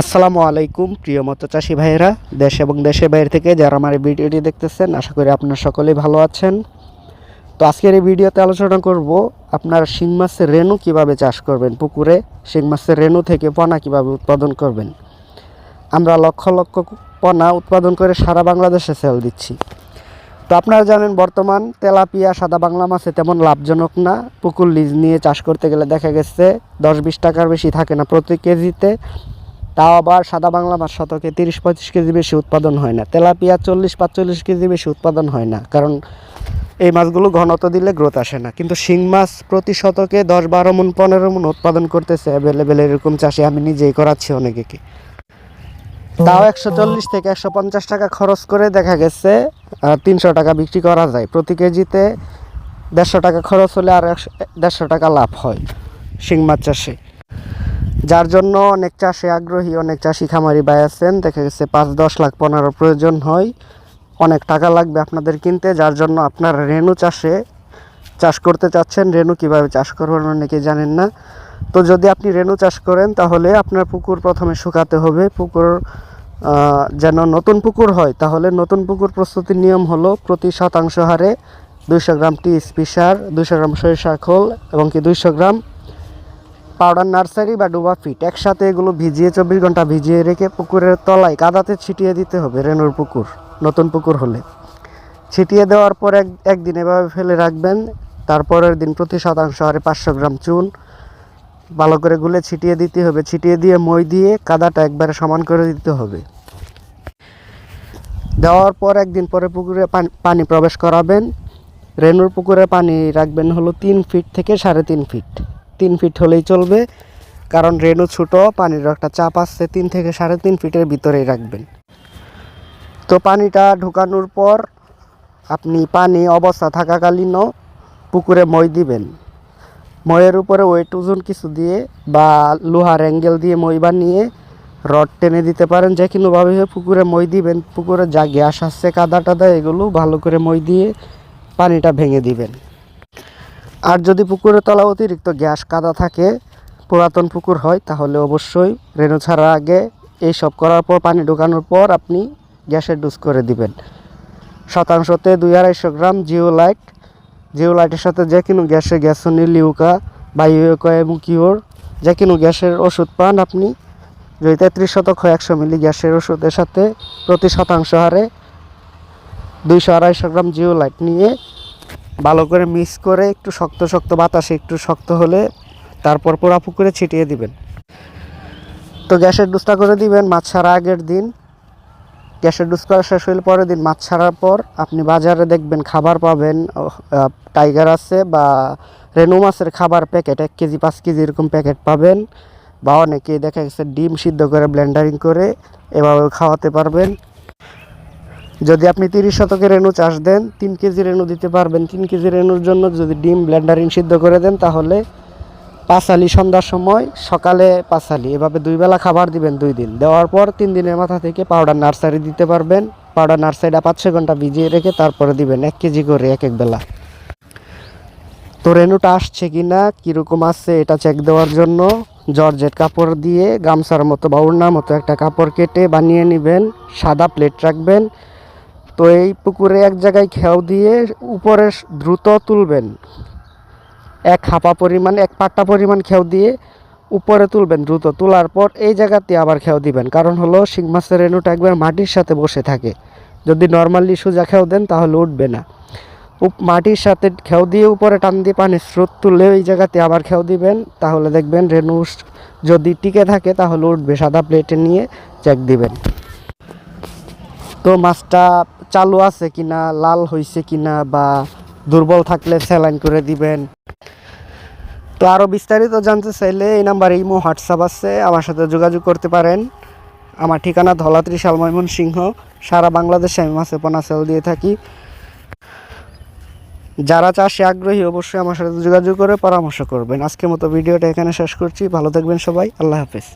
আসসালামু আলাইকুম, প্রিয় চাষি ভাইয়েরা, দেশ এবং দেশের বাইরে থেকে যারা আমার এই ভিডিওটি দেখতেছেন, আশা করি আপনারা সকলেই ভালো আছেন। তো আজকের এই ভিডিওতে আলোচনা করব আপনার শিং মাছের রেণু কীভাবে চাষ করবেন পুকুরে, শিং মাছের রেণু থেকে পোনা কীভাবে উৎপাদন করবেন। আমরা লক্ষ লক্ষ পোনা উৎপাদন করে সারা বাংলাদেশে সেল দিচ্ছি। তো আপনারা জানেন, বর্তমান তেলাপিয়া সাদা বাংলা মাছে তেমন লাভজনক না। পুকুর লিজ নিয়ে চাষ করতে গেলে দেখা গেছে দশ বিশ টাকার বেশি থাকে না প্রতি কেজিতে। তাও আবার সাদা বাংলা মাছ শতকে তিরিশ পঁয়ত্রিশ কেজি বেশি উৎপাদন হয় না। তেলাপিয়া চল্লিশ পাঁচচল্লিশ কেজি বেশি উৎপাদন হয় না, কারণ এই মাছগুলো ঘনত দিলে গ্রোথ আসে না। কিন্তু শিং মাছ প্রতি শতকে দশ বারো মন, পনেরো মন উৎপাদন করতেছে অ্যাভেলেবেল এরকম চাষি আমি নিজেই করাচ্ছি অনেকে তাও একশো চল্লিশ থেকে একশো পঞ্চাশ টাকা খরচ করে দেখা গেছে তিনশো টাকা বিক্রি করা যায়। প্রতি কেজিতে দেড়শো টাকা খরচ হলে আর একশো দেড়শো টাকা লাভ হয় শিং মাছ চাষে। যার জন্য অনেক চাষে আগ্রহী, অনেক চাষি খামারি ভাই আছেন। দেখা গেছে পাঁচ, দশ লাখ পনেরো প্রয়োজন হয়। অনেক টাকা লাগবে আপনাদের কিনতে, যার জন্য আপনার রেণু চাষে চাষ করতে চাচ্ছেন। রেণু কীভাবে চাষ করবেন অনেকে জানেন না। তো যদি আপনি রেণু চাষ করেন, তাহলে আপনার পুকুর প্রথমে শুকাতে হবে। পুকুর যেন নতুন পুকুর হয়, তাহলে নতুন পুকুর প্রস্তুতির নিয়ম হলো প্রতি শতাংশ হারে দুইশো গ্রাম টি স্পিসার দুইশো গ্রাম সরিষা খোল এবং কি দুইশো গ্রাম পাউডার নার্সারি বা ডুবা ফিট। একসাথে এগুলো ভিজিয়ে চব্বিশ ঘণ্টা ভিজিয়ে রেখে পুকুরের তলায় কাদাতে ছিটিয়ে দিতে হবে রেনুর পুকুর, নতুন পুকুর হলে। ছিটিয়ে দেওয়ার পর এক, একদিন এভাবে ফেলে রাখবেন, তারপরের দিন প্রতি শতাংশ হারে পাঁচশো গ্রাম চুন। ভালো করে গুলে ছিটিয়ে দিতে হবে, ছিটিয়ে দিয়ে মই দিয়ে কাদাটা একবারে সমান করে দিতে হবে। দেওয়ার পর একদিন পরে পুকুরে পানি- প্রবেশ করাবেন। রেনুর পুকুরে পানি রাখবেন হলো তিন ফিট থেকে সাড়ে তিন ফিট। তিন ফিট হলেই চলবে, কারণ রেনু ছোট, পানির একটা চাপ আসছে তিন থেকে সাড়ে তিন ফিটের ভিতরেই রাখবেন। তো পানিটা ঢুকানোর পর আপনি পানি অবস্থা থাকাকালীনও পুকুরে মই দিবেন। ময়ের উপরে ওয়েট ওজন কিছু দিয়ে বা লোহার অ্যাঙ্গেল দিয়ে মই বানিয়ে রড টেনে দিতে পারেন, যে কোনোভাবে পুকুরে মই দিবেন। পুকুরে যা গ্যাস আসছে কাদা টাদা এগুলো ভালো করে মই দিয়ে পানিটা ভেঙে দিবেন। আর যদি পুকুরের তলা অতিরিক্ত গ্যাস কাদা থাকে, পুরাতন পুকুর হয়, তাহলে অবশ্যই রেণু ছাড়ার আগে এই সব করার পর, পানি ঢোকানোর পর আপনি গ্যাসের ডুজ করে দিবেন। শতাংশতে দুই আড়াইশো গ্রাম জিওলাইট। জিওলাইটের সাথে যে কোনো গ্যাসে গ্যাসনি লিউকা বা ইউকা এবং কিওর, যে কোনো গ্যাসের ওষুধ পান আপনি। যদি তেত্রিশ শতক হয় একশো মিলি গ্যাসের ওষুধের সাথে প্রতি শতাংশ হারে দুইশো আড়াইশো গ্রাম জিওলাইট নিয়ে ভালো করে মিক্স করে একটু শক্ত শক্ত বাতাসে একটু শক্ত হলে তারপর পোড়া পুকুরে ছিটিয়ে দিবেন। তো গ্যাসের ডুসটা করে দিবেন মাছ ছাড়া আগের দিন। গ্যাসের ডুস করা শেষ হলে পরের দিন মাছ ছাড়ার পর আপনি বাজারে দেখবেন খাবার পাবেন টাইগার আছে বা রেনু মাছের খাবার প্যাকেট, এক কেজি, পাঁচ কেজি এরকম প্যাকেট পাবেন। বা অনেকে দেখা গেছে ডিম সিদ্ধ করে ব্লেন্ডারিং করে এভাবে খাওয়াতে পারবেন। যদি আপনি তিরিশ শতকে রেণু চাষ দেন, তিন কেজি রেণু দিতে পারবেন। তিন কেজি রেণুর জন্য যদি ডিম ব্লেন্ডারিং সিদ্ধ করে দেন, তাহলে পাঁচালি সন্ধ্যার সময় সকালে পাঁচালি, এভাবে দুই বেলা খাবার দিবেন দুই দিন। দেওয়ার পর তিন দিনের মাথা থেকে পাউডার নার্সারি দিতে পারবেন। পাউডার নার্সারিটা পাঁচ ছয় ঘণ্টা ভিজিয়ে রেখে তারপরে দিবেন এক কেজি করে এক এক বেলা। তো রেণুটা আসছে কি না কীরকম আসছে এটা চেক দেওয়ার জন্য। জর্জেট কাপড় দিয়ে গামছার মতো বা ওড়নার মতো একটা কাপড় কেটে বানিয়ে নেবেন, সাদা প্লেট রাখবেন। তো এই পুকুরে এক জায়গায় খেও দিয়ে উপরে দ্রুত তুলবেন। এক হাপা পরিমাণ, এক পাট্টা পরিমাণ খেও দিয়ে উপরে তুলবেন দ্রুত। তোলার পর এই জায়গাতে আবার খেও দিবেন। কারণ হলো শিং মাছের রেণুটা একবার মাটির সাথে বসে থাকে। যদি নর্মালি সোজা খেও দেন তাহলে উঠবে না। মাটির সাথে খেও দিয়ে উপরে টান দিয়ে পানির স্রোত তুললে এই জায়গাতে আবার খেও দিবেন। তাহলে দেখবেন রেণু যদি টিকে থাকে তাহলে উঠবে। সাদা প্লেটে নিয়ে চেক দিবেন। তো মাছটা চালু আছে কিনা, লাল হয়েছে কিনা বা দুর্বল থাকলে স্যালাইন করে দিবেন। তো আরও বিস্তারিত জানতে চাইলে এই নাম্বারে ইমো, হোয়াটসঅ্যাপ আছে, আমার সাথে যোগাযোগ করতে পারেন। আমার ঠিকানা ধলাত্রী শালময়মন সিংহ সারা বাংলাদেশে আমি মাছে পোনা সেল দিয়ে থাকি। যারা চাষে আগ্রহী অবশ্যই আমার সাথে যোগাযোগ করে পরামর্শ করবেন। আজকের মতো ভিডিওটা এখানে শেষ করছি। ভালো থাকবেন সবাই। আল্লাহ হাফেজ।